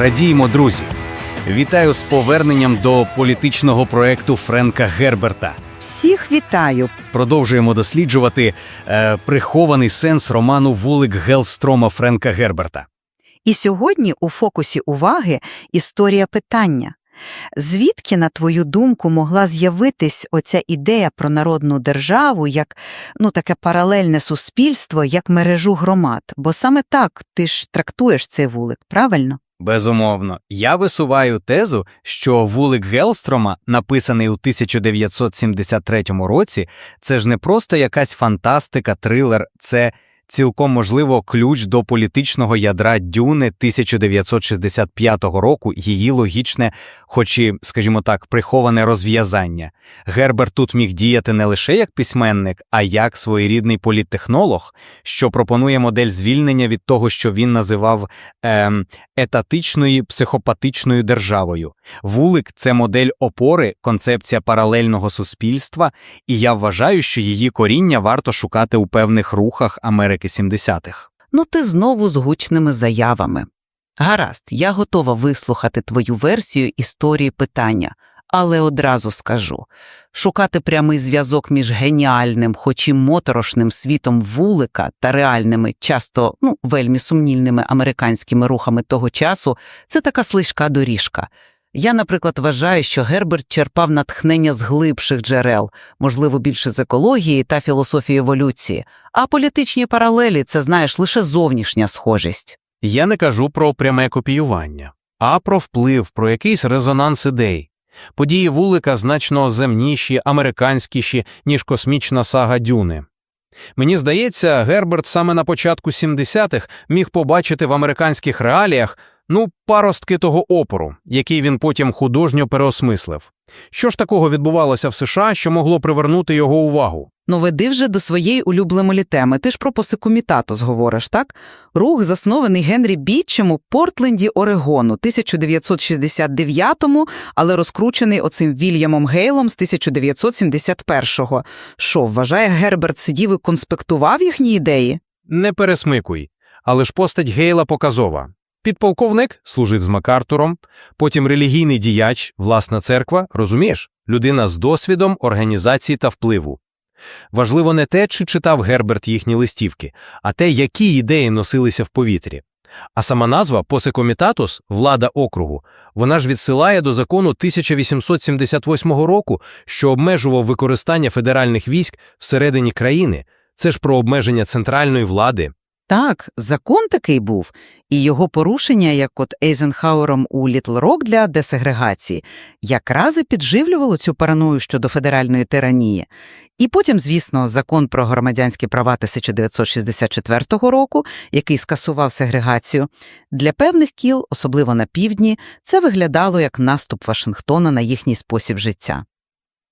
Радіємо, друзі! Вітаю з поверненням до політичного проекту Френка Герберта. Всіх вітаю. Продовжуємо досліджувати е, прихований сенс роману Вулик Гелстрома Френка Герберта. І сьогодні у фокусі уваги історія питання. Звідки, на твою думку, могла з'явитись оця ідея про народну державу як ну, таке паралельне суспільство, як мережу громад? Бо саме так ти ж трактуєш цей вулик, правильно? Безумовно, я висуваю тезу, що вулик Гелстрома, написаний у 1973 році, це ж не просто якась фантастика, трилер, це цілком можливо ключ до політичного ядра Дюни 1965 року, її логічне, хоч і, скажімо так, приховане розв'язання. Герберт тут міг діяти не лише як письменник, а як своєрідний політтехнолог, що пропонує модель звільнення від того, що він називав ем, етатичною психопатичною державою. Вулик це модель опори, концепція паралельного суспільства, і я вважаю, що її коріння варто шукати у певних рухах Америки 70-х. Ну, ти знову з гучними заявами. Гаразд, я готова вислухати твою версію історії питання, але одразу скажу шукати прямий зв'язок між геніальним, хоч і моторошним світом вулика та реальними, часто ну, вельми сумнільними американськими рухами того часу це така слизька доріжка. Я, наприклад, вважаю, що Герберт черпав натхнення з глибших джерел, можливо, більше з екології та філософії еволюції, а політичні паралелі це, знаєш, лише зовнішня схожість. Я не кажу про пряме копіювання, а про вплив, про якийсь резонанс ідей. Події вулика значно земніші, американськіші, ніж космічна сага Дюни. Мені здається, Герберт саме на початку 70-х міг побачити в американських реаліях ну, паростки того опору, який він потім художньо переосмислив. Що ж такого відбувалося в США, що могло привернути його увагу? Ну, веди вже до своєї улюбленої теми. Ти ж про посикомітатус говориш, так? Рух заснований Генрі Бітчем у Портленді, Орегону, 1969-му, але розкручений оцим Вільямом Гейлом з 1971-го. Що, вважає, Герберт сидів і конспектував їхні ідеї? Не пересмикуй. Але ж постать Гейла показова. Підполковник служив з Макартуром, потім релігійний діяч, власна церква, розумієш, людина з досвідом організації та впливу. Важливо не те, чи читав Герберт їхні листівки, а те, які ідеї носилися в повітрі. А сама назва посекомітатус влада округу, вона ж відсилає до закону 1878 року, що обмежував використання федеральних військ всередині країни. Це ж про обмеження центральної влади. Так, закон такий був, і його порушення, як от Ейзенхауером у Літл Рок для десегрегації, якраз і підживлювало цю параною щодо федеральної тиранії. І потім, звісно, закон про громадянські права 1964 року, який скасував сегрегацію, для певних кіл, особливо на півдні, це виглядало як наступ Вашингтона на їхній спосіб життя.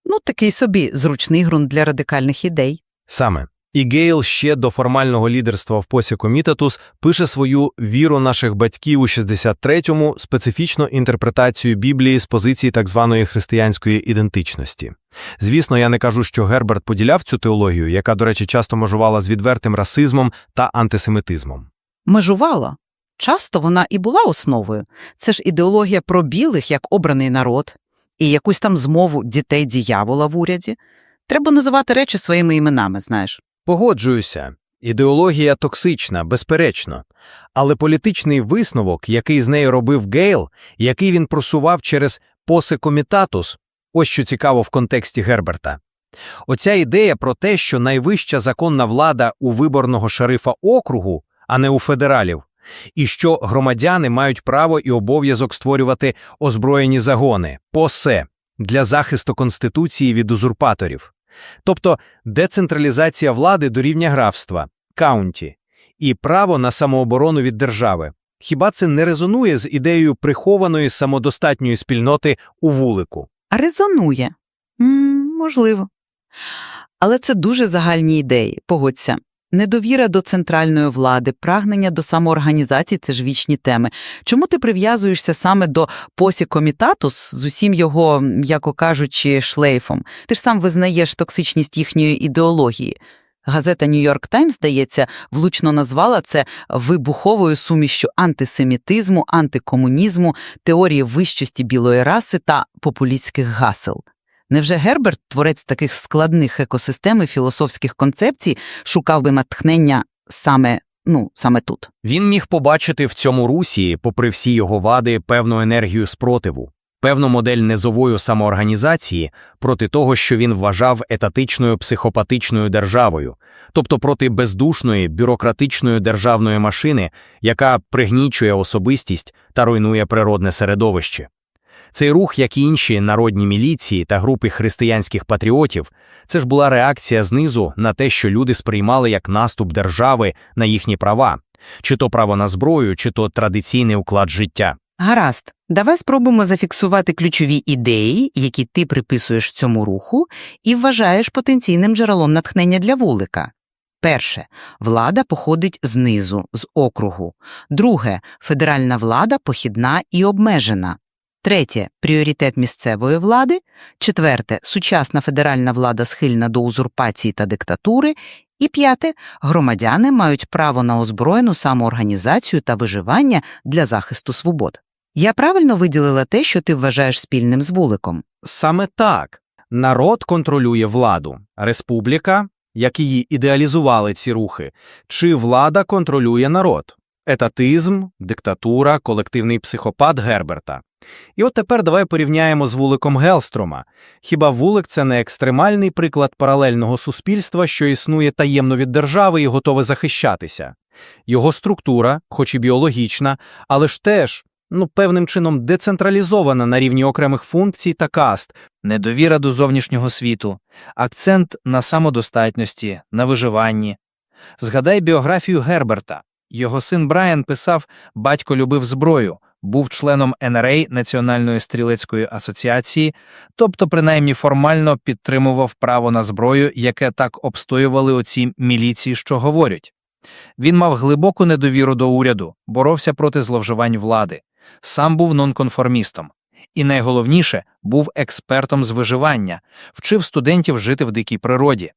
Ну, такий собі зручний ґрунт для радикальних ідей. Саме. І Гейл ще до формального лідерства в посі Комітатус пише свою віру наших батьків у 63-му специфічну інтерпретацію Біблії з позиції так званої християнської ідентичності. Звісно, я не кажу, що Герберт поділяв цю теологію, яка, до речі, часто межувала з відвертим расизмом та антисемітизмом. Межувала. Часто вона і була основою. Це ж ідеологія про білих як обраний народ і якусь там змову дітей діявола в уряді. Треба називати речі своїми іменами, знаєш. Погоджуюся. Ідеологія токсична, безперечно, але політичний висновок, який з нею робив Гейл, який він просував через посекомітатус, ось що цікаво в контексті Герберта. Оця ідея про те, що найвища законна влада у виборного шерифа округу, а не у федералів, і що громадяни мають право і обов'язок створювати озброєні загони посе для захисту Конституції від узурпаторів. Тобто децентралізація влади до рівня графства, каунті, і право на самооборону від держави. Хіба це не резонує з ідеєю прихованої самодостатньої спільноти у вулику? Резонує. М, можливо. Але це дуже загальні ідеї, погодься. Недовіра до центральної влади, прагнення до самоорганізації це ж вічні теми. Чому ти прив'язуєшся саме до посі комітатус з усім його, м'яко кажучи, шлейфом? Ти ж сам визнаєш токсичність їхньої ідеології. Газета Нью-Йорк Таймс, здається, влучно назвала це вибуховою сумішчю антисемітизму, антикомунізму, теорії вищості білої раси та популістських гасел. Невже Герберт, творець таких складних екосистем і філософських концепцій, шукав би натхнення саме, ну, саме тут? Він міг побачити в цьому русі, попри всі його вади, певну енергію спротиву, певну модель низової самоорганізації проти того, що він вважав етатичною психопатичною державою, тобто проти бездушної бюрократичної державної машини, яка пригнічує особистість та руйнує природне середовище. Цей рух, як і інші народні міліції та групи християнських патріотів, це ж була реакція знизу на те, що люди сприймали як наступ держави на їхні права, чи то право на зброю, чи то традиційний уклад життя. Гаразд, давай спробуємо зафіксувати ключові ідеї, які ти приписуєш цьому руху і вважаєш потенційним джерелом натхнення для вулика. Перше, влада походить знизу, з округу. Друге, федеральна влада похідна і обмежена. Третє пріоритет місцевої влади. Четверте сучасна федеральна влада схильна до узурпації та диктатури. І п'яте громадяни мають право на озброєну самоорганізацію та виживання для захисту свобод. Я правильно виділила те, що ти вважаєш спільним з вуликом. Саме так. Народ контролює владу, республіка, як її ідеалізували ці рухи, чи влада контролює народ, етатизм, диктатура, колективний психопат Герберта. І от тепер давай порівняємо з вуликом Гелстрома. Хіба вулик це не екстремальний приклад паралельного суспільства, що існує таємно від держави і готове захищатися? Його структура, хоч і біологічна, але ж теж ну, певним чином децентралізована на рівні окремих функцій та каст, недовіра до зовнішнього світу, акцент на самодостатності, на виживанні. Згадай біографію Герберта. Його син Брайан писав «Батько любив зброю», був членом НРА Національної стрілецької асоціації, тобто принаймні формально підтримував право на зброю, яке так обстоювали оці міліції, що говорять. Він мав глибоку недовіру до уряду, боровся проти зловживань влади, сам був нонконформістом. І найголовніше, був експертом з виживання, вчив студентів жити в дикій природі.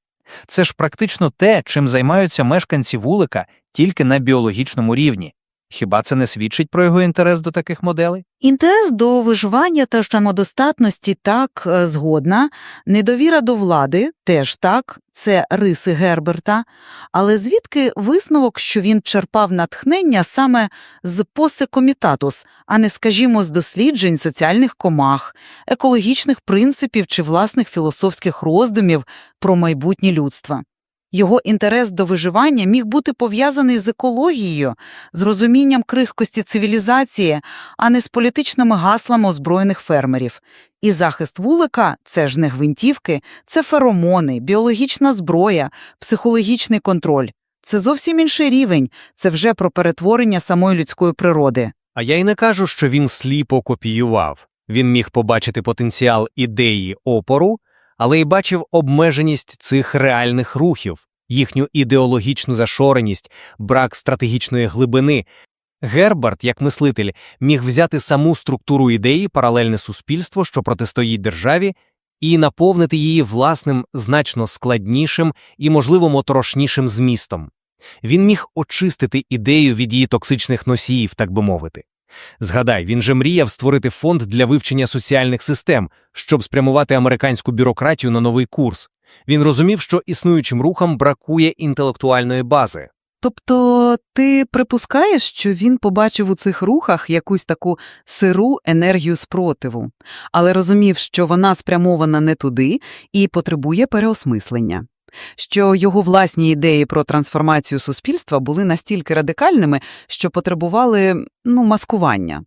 Це ж практично те, чим займаються мешканці вулика тільки на біологічному рівні. Хіба це не свідчить про його інтерес до таких моделей? Інтерес до виживання та самодостатності так е, згодна, недовіра до влади теж так, це риси Герберта. Але звідки висновок, що він черпав натхнення саме з посе комітатус, а не, скажімо, з досліджень соціальних комах, екологічних принципів чи власних філософських роздумів про майбутнє людства? Його інтерес до виживання міг бути пов'язаний з екологією, з розумінням крихкості цивілізації, а не з політичними гаслами озброєних фермерів. І захист вулика – це ж не гвинтівки, це феромони, біологічна зброя, психологічний контроль. Це зовсім інший рівень, це вже про перетворення самої людської природи. А я й не кажу, що він сліпо копіював. Він міг побачити потенціал ідеї опору, але й бачив обмеженість цих реальних рухів, їхню ідеологічну зашореність, брак стратегічної глибини. Герберт, як мислитель, міг взяти саму структуру ідеї, паралельне суспільство, що протистоїть державі, і наповнити її власним, значно складнішим і, можливо, моторошнішим змістом. Він міг очистити ідею від її токсичних носіїв, так би мовити. Згадай, він же мріяв створити фонд для вивчення соціальних систем, щоб спрямувати американську бюрократію на новий курс. Він розумів, що існуючим рухам бракує інтелектуальної бази. Тобто ти припускаєш, що він побачив у цих рухах якусь таку сиру енергію спротиву, але розумів, що вона спрямована не туди і потребує переосмислення. Що його власні ідеї про трансформацію суспільства були настільки радикальними, що потребували ну, маскування.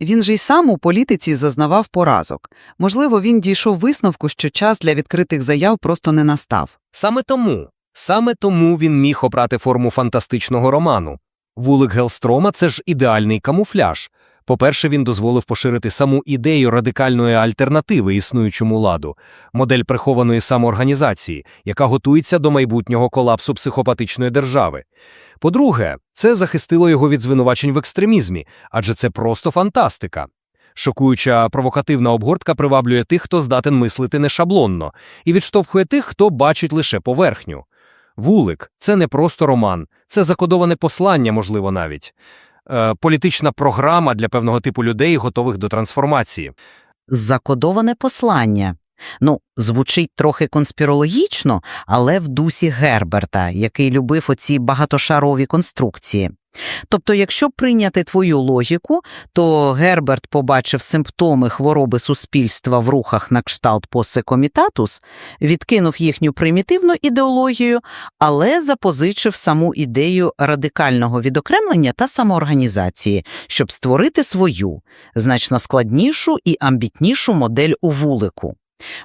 Він же й сам у політиці зазнавав поразок. Можливо, він дійшов висновку, що час для відкритих заяв просто не настав. Саме тому, саме тому він міг обрати форму фантастичного роману. Вулик Гелстрома це ж ідеальний камуфляж. По-перше, він дозволив поширити саму ідею радикальної альтернативи існуючому ладу, модель прихованої самоорганізації, яка готується до майбутнього колапсу психопатичної держави. По-друге, це захистило його від звинувачень в екстремізмі, адже це просто фантастика. Шокуюча провокативна обгортка приваблює тих, хто здатен мислити не шаблонно, і відштовхує тих, хто бачить лише поверхню. Вулик це не просто роман, це закодоване послання, можливо, навіть. Е, політична програма для певного типу людей, готових до трансформації. Закодоване послання. Ну, звучить трохи конспірологічно, але в дусі Герберта, який любив оці багатошарові конструкції. Тобто, якщо прийняти твою логіку, то Герберт побачив симптоми хвороби суспільства в рухах на кшталт посекомітатус, відкинув їхню примітивну ідеологію, але запозичив саму ідею радикального відокремлення та самоорганізації, щоб створити свою, значно складнішу і амбітнішу модель у вулику.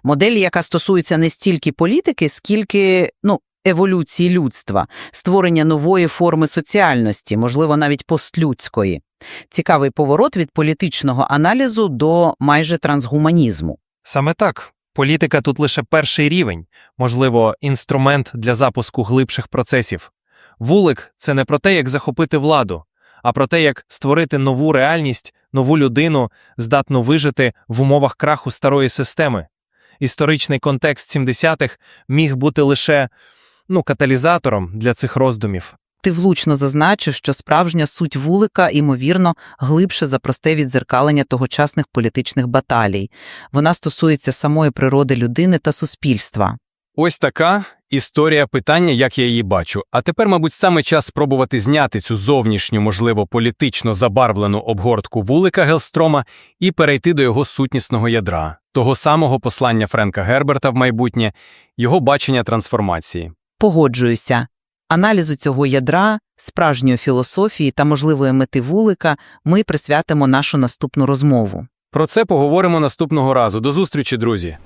Модель, яка стосується не стільки політики, скільки ну, еволюції людства, створення нової форми соціальності, можливо, навіть постлюдської. Цікавий поворот від політичного аналізу до майже трансгуманізму. Саме так. Політика тут лише перший рівень, можливо, інструмент для запуску глибших процесів. Вулик це не про те, як захопити владу, а про те, як створити нову реальність, нову людину, здатну вижити в умовах краху старої системи. Історичний контекст 70-х міг бути лише ну, каталізатором для цих роздумів. Ти влучно зазначив, що справжня суть вулика, ймовірно, глибше за просте відзеркалення тогочасних політичних баталій. Вона стосується самої природи людини та суспільства. Ось така історія питання, як я її бачу. А тепер, мабуть, саме час спробувати зняти цю зовнішню, можливо, політично забарвлену обгортку вулика Гелстрома і перейти до його сутнісного ядра, того самого послання Френка Герберта в майбутнє, його бачення трансформації. Погоджуюся. Аналізу цього ядра, справжньої філософії та можливої мети вулика ми присвятимо нашу наступну розмову. Про це поговоримо наступного разу. До зустрічі, друзі!